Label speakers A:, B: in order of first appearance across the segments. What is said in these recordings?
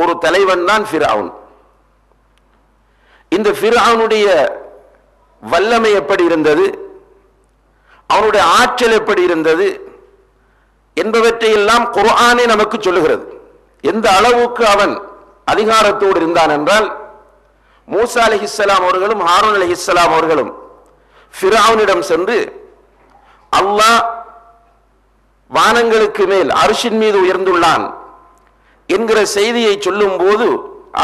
A: ஒரு தலைவன் தான் ஃபிரவுன். இந்த ஃபிரவுனுடைய வல்லமை எப்படி இருந்தது? அவனுடைய ஆற்றல் எப்படி இருந்தது? என்பவற்றை எல்லாம் குர்ஆனே நமக்கு சொல்லுகிறது. எந்த அளவுக்கு அவன் அதிகாரத்தோடு இருந்தான் என்றால் மூசா அலைஹிஸ்ஸலாம் அவர்களும் ஹாரூன் அலைஹிஸ்ஸலாம் அவர்களும் ஃபிரவுனிடம் சென்று அல்லாஹ் வானங்களுக்கு மேல் அரிசின் மீது உயர்ந்துள்ளான். என்கிற செய்தியை சொல்லும் போது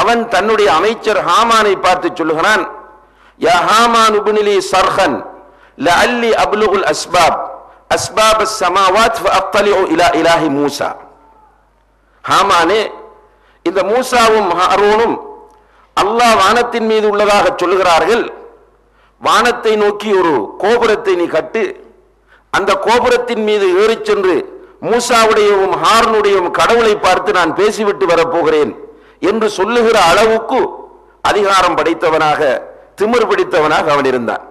A: அவன் தன்னுடைய அமைச்சர் ஹாமானை பார்த்து சொல்லுகிறான் யா ஹாமான் உபுனிலி சர்ஹன் லஅல்லி அப்லுகுல் அஸ்பாப் அஸ்பாப் அஸ்ஸமாவாத் ஃபஅத்தலிஉ இலா இலாஹி மூசா. ஹாமானே இந்த மூசாவும் ஹாரூனும் அல்லாஹ் வானத்தின் மீது உள்ளதாக சொல்லுகிறார்கள். வானத்தை நோக்கி ஒரு கோபுரத்தை நீ கட்டு அந்த கோபுரத்தின் மீது ஏறிச் சென்று மூசாவுடையவும் ஹாரனுடையவும் கடவுளை பார்த்து நான் பேசிவிட்டு வரப்போகிறேன் என்று சொல்லுகிற அளவுக்கு அதிகாரம் படைத்தவனாக திமிர் பிடித்தவனாக அவன் இருந்தான்.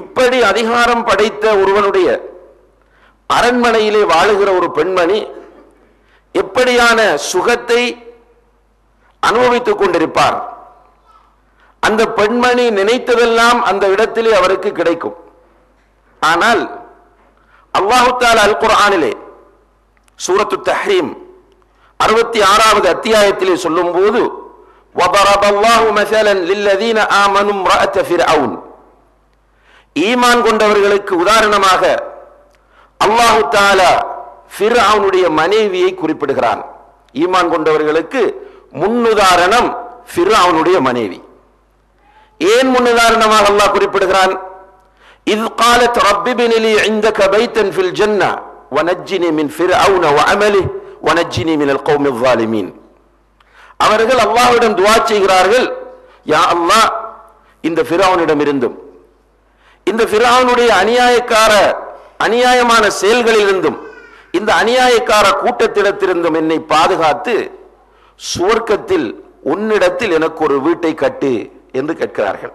A: இப்படி அதிகாரம் படைத்த ஒருவனுடைய அரண்மனையிலே வாழுகிற ஒரு பெண்மணி எப்படியான சுகத்தை அனுபவித்துக் கொண்டிருப்பார்? அந்த பெண்மணி நினைத்ததெல்லாம் அந்த இடத்திலே அவருக்கு கிடைக்கும். ஆனால் அல்லாஹுத்தால் அல் குரானிலே சூரத்து தஹ்ரீம் அறுபத்தி ஆறாவது அத்தியாயத்திலே சொல்லும் போது ஈமான் கொண்டவர்களுக்கு உதாரணமாக அல்லாஹு தாலா ஃபிர் அவனுடைய மனைவியை குறிப்பிடுகிறான். ஈமான் கொண்டவர்களுக்கு முன்னுதாரணம் ஃபிர் அவனுடைய மனைவி. ஏன் முன்னுதாரணமாக அல்லாஹ் குறிப்பிடுகிறான்? إذ قالت رب ابن لي عندك بيتا في الجنة ونجني من فرعون وعمله ونجني من القوم الظالمين அவர்கள் அல்லாஹ்விடம் துஆ செய்கிறார்கள் யா அல்லாஹ் இந்த ஃபிரௌனிடம் இருந்தும் இந்த ஃபிரௌனுடைய அநியாயக்கார அநியாயமான செயல்களிலிருந்தும் இந்த அநியாயக்கார கூட்டத்திடத்திலிருந்தும் என்னை பாதுகாத்து சுவர்க்கத்தில் உன்னிடத்தில் எனக்கு ஒரு வீட்டை கட்டு என்று கேட்கிறார்கள்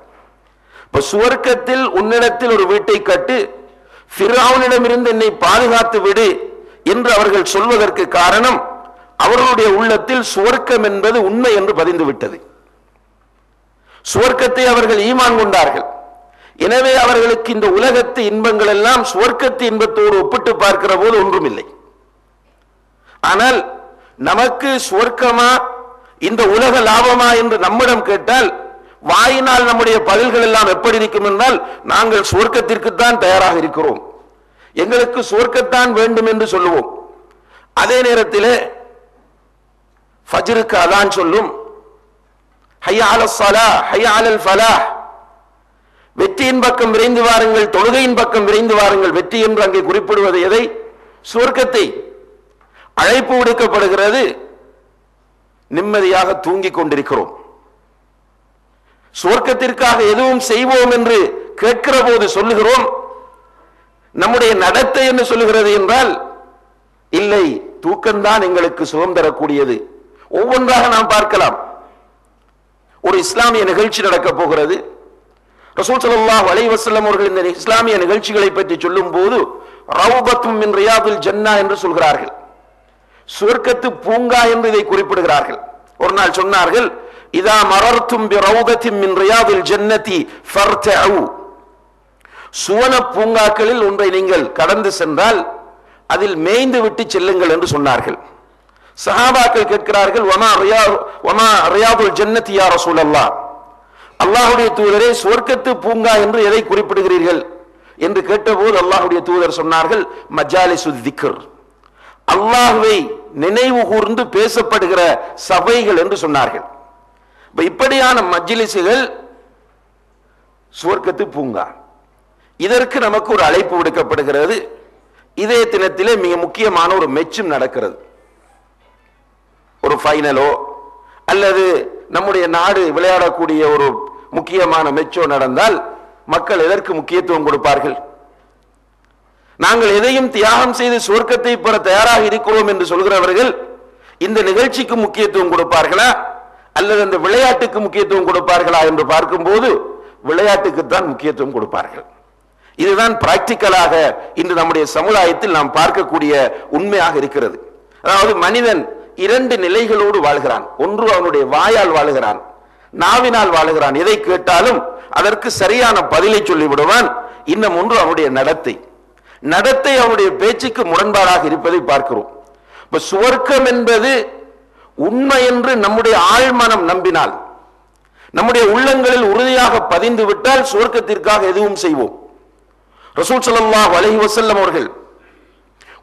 A: இப்ப சுவர்க்கத்தில் உன்னிடத்தில் ஒரு வீட்டை கட்டு பிறாவனிடமிருந்து என்னை பாதுகாத்து விடு என்று அவர்கள் சொல்வதற்கு காரணம் அவர்களுடைய உள்ளத்தில் சுவர்க்கம் என்பது உண்மை என்று பதிந்து விட்டது. சுவர்க்கத்தை அவர்கள் ஈமான் கொண்டார்கள். எனவே அவர்களுக்கு இந்த உலகத்து இன்பங்கள் எல்லாம் சுவர்க்கத்து இன்பத்தோடு ஒப்பிட்டு பார்க்கிற போது ஒன்றுமில்லை. ஆனால் நமக்கு சுவர்க்கமா இந்த உலக லாபமா என்று நம்மிடம் கேட்டால் வாயினால் நம்முடைய பதில்கள் எல்லாம் எப்படி இருக்கும் என்றால் நாங்கள் சுவர்க்கத்திற்குத்தான் தயாராக இருக்கிறோம். எங்களுக்கு சுவர்க்கத்தான் வேண்டும் என்று சொல்லுவோம். அதே நேரத்தில் ஃபஜ்ருக்கு அதான் சொல்லும். வெற்றியின் பக்கம் விரைந்து வாருங்கள் தொழுகையின் பக்கம் விரைந்து வாருங்கள். வெற்றி என்று அங்கே குறிப்பிடுவது எதை? சுவர்க்கத்தை. அழைப்பு விடுக்கப்படுகிறது. நிம்மதியாக தூங்கிக் கொண்டிருக்கிறோம். சுவர்க்கத்திற்காக எதுவும் செய்வோம் என்று கேட்கிற போது சொல்லுகிறோம். நம்முடைய நடத்தை என்ன சொல்லுகிறது என்றால் இல்லை தூக்கம்தான் எங்களுக்கு சுகம் தரக்கூடியது. ஒவ்வொன்றாக நாம் பார்க்கலாம். ஒரு இஸ்லாமிய நிகழ்ச்சி நடக்க போகிறது. ரசூல் ஸல்லல்லாஹு அலைவசல்லம் அவர்கள் இந்த இஸ்லாமிய நிகழ்ச்சிகளை பற்றி சொல்லும் போது ரவுபத்தும் ரியாதுல் ஜன்னா என்று சொல்கிறார்கள். சுவர்க்கத்து பூங்கா என்று இதை குறிப்பிடுகிறார்கள். ஒரு நாள் சொன்னார்கள் இதா மரர்த்தும் பி மின் ரியாதுல் ஜன்னதி ஃபர்தஉ சுவன பூங்காக்களில் ஒன்றை நீங்கள் கடந்து சென்றால் அதில் மேய்ந்து விட்டு செல்லுங்கள் என்று சொன்னார்கள். சஹாபாக்கள் கேட்கிறார்கள் ஒமா ரியா வமா ரியாதுல் ஜன்னதி யா ரசூலல்லாஹ்? அல்லாஹுடைய தூதரே சுவர்க்கத்து பூங்கா என்று எதை குறிப்பிடுகிறீர்கள்? என்று கேட்டபோது அல்லாஹுடைய தூதர் சொன்னார்கள் மஜாலிசு திக்ர். அல்லாஹுவை நினைவு கூர்ந்து பேசப்படுகிற சபைகள் என்று சொன்னார்கள். இப்படியான மஜ்லிசுகள் சுவர்க்கத்து பூங்கா. இதற்கு நமக்கு ஒரு அழைப்பு விடுக்கப்படுகிறது. இதே தினத்திலே மிக முக்கியமான ஒரு மெச்சும் நடக்கிறது. ஒரு ஃபைனலோ அல்லது நம்முடைய நாடு விளையாடக்கூடிய ஒரு முக்கியமான மெச்சோ நடந்தால் மக்கள் எதற்கு முக்கியத்துவம் கொடுப்பார்கள்? நாங்கள் எதையும் தியாகம் செய்து சுவர்க்கத்தை பெற தயாராக இருக்கிறோம் என்று சொல்கிறவர்கள் இந்த நிகழ்ச்சிக்கு முக்கியத்துவம் கொடுப்பார்களா? அல்லது அந்த விளையாட்டுக்கு முக்கியத்துவம் கொடுப்பார்களா என்று பார்க்கும்போது விளையாட்டுக்குத்தான் முக்கியத்துவம் கொடுப்பார்கள். இதுதான் பிராக்டிக்கலாக இன்று நம்முடைய சமுதாயத்தில் நாம் பார்க்கக்கூடிய உண்மையாக இருக்கிறது. அதாவது மனிதன் இரண்டு நிலைகளோடு வாழ்கிறான். ஒன்று அவனுடைய வாயால் வாழுகிறான் நாவினால் வாழுகிறான். எதை கேட்டாலும் அதற்கு சரியான பதிலை சொல்லிவிடுவான். இன்னும் ஒன்று அவனுடைய நடத்தை. நடத்தை அவனுடைய பேச்சுக்கு முரண்பாடாக இருப்பதை பார்க்கிறோம். இப்ப சுவர்க்கம் என்பது உண்மை என்று நம்முடைய ஆழ்மனம் நம்பினால் நம்முடைய உள்ளங்களில் உறுதியாக பதிந்து விட்டால் சுவர்க்கத்திற்காக எதுவும் செய்வோம். ரசூல் சல்லா அலைஹி வசல்லம் அவர்கள்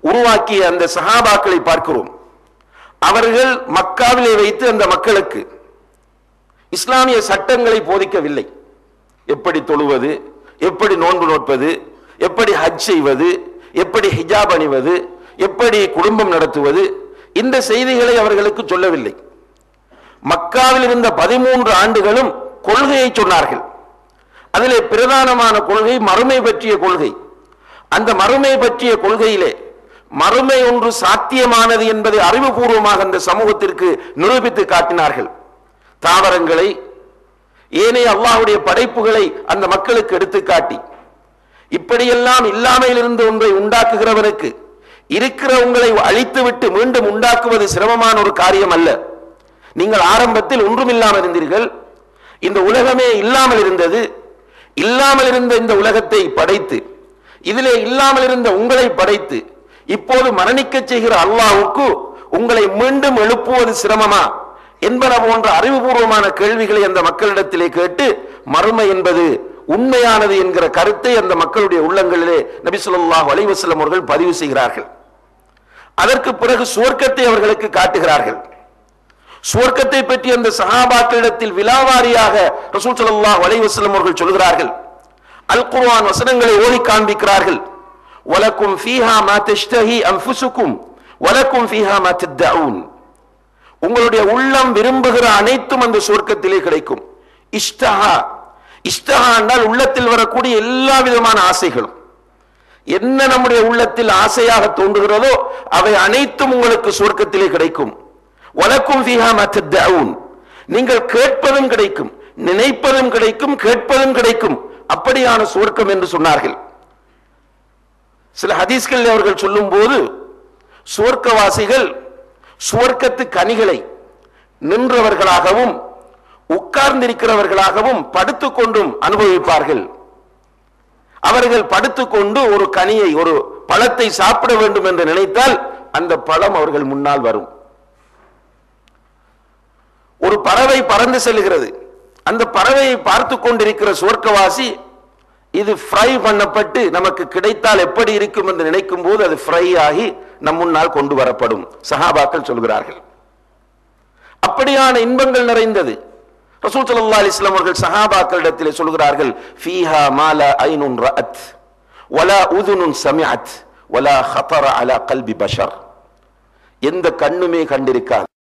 A: உருவாக்கிய அந்த சஹாபாக்களை பார்க்கிறோம். அவர்கள் மக்காவிலே வைத்து அந்த மக்களுக்கு இஸ்லாமிய சட்டங்களை போதிக்கவில்லை. எப்படி தொழுவது எப்படி நோன்பு நோட்பது எப்படி ஹஜ் செய்வது எப்படி ஹிஜாப் அணிவது எப்படி குடும்பம் நடத்துவது இந்த செய்திகளை அவர்களுக்கு சொல்லவில்லை. மக்காவில் இருந்த பதிமூன்று ஆண்டுகளும் கொள்கையை சொன்னார்கள். அதிலே பிரதானமான கொள்கை மறுமை பற்றிய கொள்கை. அந்த மறுமை பற்றிய கொள்கையிலே மறுமை ஒன்று சாத்தியமானது என்பதை அறிவுபூர்வமாக அந்த சமூகத்திற்கு நிரூபித்து காட்டினார்கள். தாவரங்களை ஏனைய அல்லாஹ்வுடைய படைப்புகளை அந்த மக்களுக்கு எடுத்து காட்டி இப்படியெல்லாம் இல்லாமையிலிருந்து ஒன்றை உண்டாக்குகிறவனுக்கு இருக்கிற உங்களை அழித்துவிட்டு மீண்டும் உண்டாக்குவது சிரமமான ஒரு காரியம் அல்ல நீங்கள் ஆரம்பத்தில் ஒன்றுமில்லாமல் இருந்தீர்கள். இந்த உலகமே இல்லாமல் இருந்தது. இல்லாமல் இருந்த இந்த உலகத்தை படைத்து இதிலே இல்லாமல் இருந்த உங்களை படைத்து இப்போது மரணிக்கச் செய்கிற அல்லாவுக்கு உங்களை மீண்டும் எழுப்புவது சிரமமா என்பன போன்ற அறிவுபூர்வமான கேள்விகளை அந்த மக்களிடத்திலே கேட்டு மறுமை என்பது உண்மையானது என்கிற கருத்தை அந்த மக்களுடைய உள்ளங்களிலே நபி ஸல்லல்லாஹு அவர்கள் பதிவு செய்கிறார்கள். அதற்கு பிறகு சுவர்க்கத்தை அவர்களுக்கு காட்டுகிறார்கள். சுவர்க்கத்தை பற்றி அந்த சஹாபாக்களிடத்தில் விலாவாரியாக ரசூல் ஸல்லல்லாஹு வலைவசலம் அவர்கள் சொல்கிறார்கள். அல் குர்வான் வசனங்களை ஓடி காண்பிக்கிறார்கள். வலக்கும் ஃபீஹா மா தஷ்தஹி அன்ஃபுசுக்கும் வலக்கும் ஃபீஹா மா தத்தஊன். உங்களுடைய உள்ளம் விரும்புகிற அனைத்தும் அந்த சுவர்க்கத்திலே கிடைக்கும். இஷ்டஹா இஷ்டஹா என்றால் உள்ளத்தில் வரக்கூடிய எல்லா விதமான ஆசைகளும். என்ன நம்முடைய உள்ளத்தில் ஆசையாக தோன்றுகிறதோ அவை அனைத்தும் உங்களுக்கு சுவர்க்கத்திலே கிடைக்கும். வழக்கும் நீங்கள் கேட்பதும் கிடைக்கும் நினைப்பதும் கிடைக்கும் கேட்பதும் கிடைக்கும். அப்படியான சுவர்க்கம் என்று சொன்னார்கள். சில ஹதீஸ்கள் அவர்கள் சொல்லும் போது சுவர்க்கவாசிகள் சுவர்க்கத்து கனிகளை நின்றவர்களாகவும் உட்கார்ந்திருக்கிறவர்களாகவும் படுத்துக்கொண்டும் அனுபவிப்பார்கள். அவர்கள் படுத்துக்கொண்டு ஒரு கனியை ஒரு பழத்தை சாப்பிட வேண்டும் என்று நினைத்தால் அந்த பழம் அவர்கள் முன்னால் வரும். ஒரு பறவை பறந்து செல்கிறது. அந்த பறவையை பார்த்து கொண்டிருக்கிற சுவர்க்கவாசி இது ஃப்ரை பண்ணப்பட்டு நமக்கு கிடைத்தால் எப்படி இருக்கும் என்று நினைக்கும் போது அது ஃப்ரை ஆகி நம் முன்னால் கொண்டு வரப்படும். சஹாபாக்கள் சொல்கிறார்கள். அப்படியான இன்பங்கள் நிறைந்தது. ரசூல் சல்லா அலிஸ்லாம் அவர்கள் சஹாபாக்களிடத்தில் சொல்கிறார்கள் ஃபீஹா மாலா ஐனுன் ரஅத் வலா உதுனுன் சமிஅத் வலா ஹதர அலா கல்பி பஷர். எந்த கண்ணுமே கண்டிருக்காது.